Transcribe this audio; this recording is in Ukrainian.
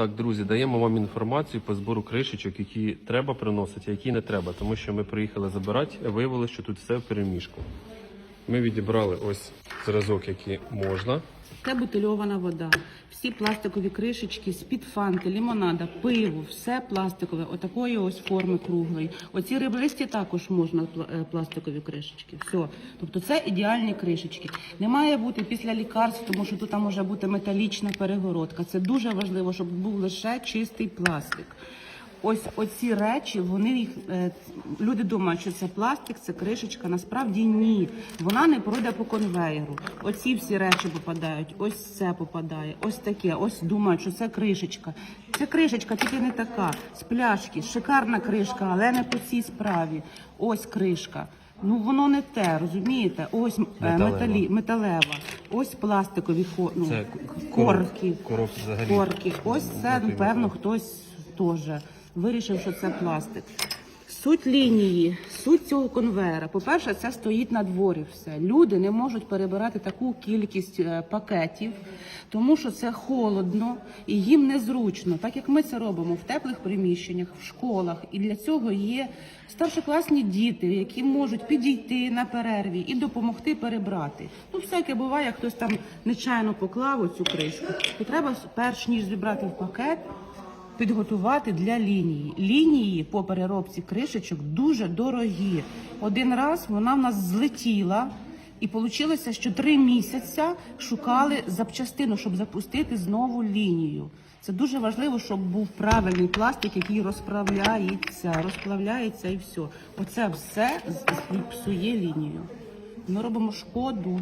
Так, друзі, даємо вам інформацію по збору кришечок, які треба приносити, а які не треба, тому що ми приїхали забирати, виявилося, що тут все в переміжку. Ми відібрали ось зразок, який можна. Це бутильована вода. Всі пластикові кришечки з-під фанти, лімонада, пиво, все пластикове, отакої ось форми круглої. Оці ребристі також можна е, пластикові кришечки. Все. Тобто це ідеальні кришечки. Не має бути після лікарств, тому що тут може бути металічна перегородка. Це дуже важливо, щоб був лише чистий пластик. Ось оці речі, вони їх е, люди думають, що це пластик, це кришечка. Насправді ні. Вона не пройде по конвейеру. Оці всі речі попадають, ось це попадає, ось таке. Ось думають, що це кришечка. Це кришечка, тільки не така. З пляшки, шикарна кришка, але не по цій справі. Ось кришка. Ну воно не те, розумієте? Ось е, Металева. металі, металева, ось пластикові ну, Це корки. короб взагалі. Корки. Ось це, напевно, хтось теж вирішив, що це пластик. Суть лінії, суть цього конвейера. По-перше, це стоїть на дворі все. Люди не можуть перебирати таку кількість е, пакетів, тому що це холодно і їм незручно, так як ми це робимо в теплих приміщеннях, в школах. І для цього є старшокласні діти, які можуть підійти на перерві і допомогти перебрати. Ну, всяке буває, хтось там нечайно поклав оцю кришку. То треба перш ніж зібрати в пакет підготувати для лінії. Лінії по переробці кришечок дуже дорогі. Один раз вона в нас злетіла. І вийшло, що три місяці шукали запчастину, щоб запустити знову лінію. Це дуже важливо, щоб був правильний пластик, який розправляється, розплавляється і все. Оце все псує лінію. Ми робимо шкоду.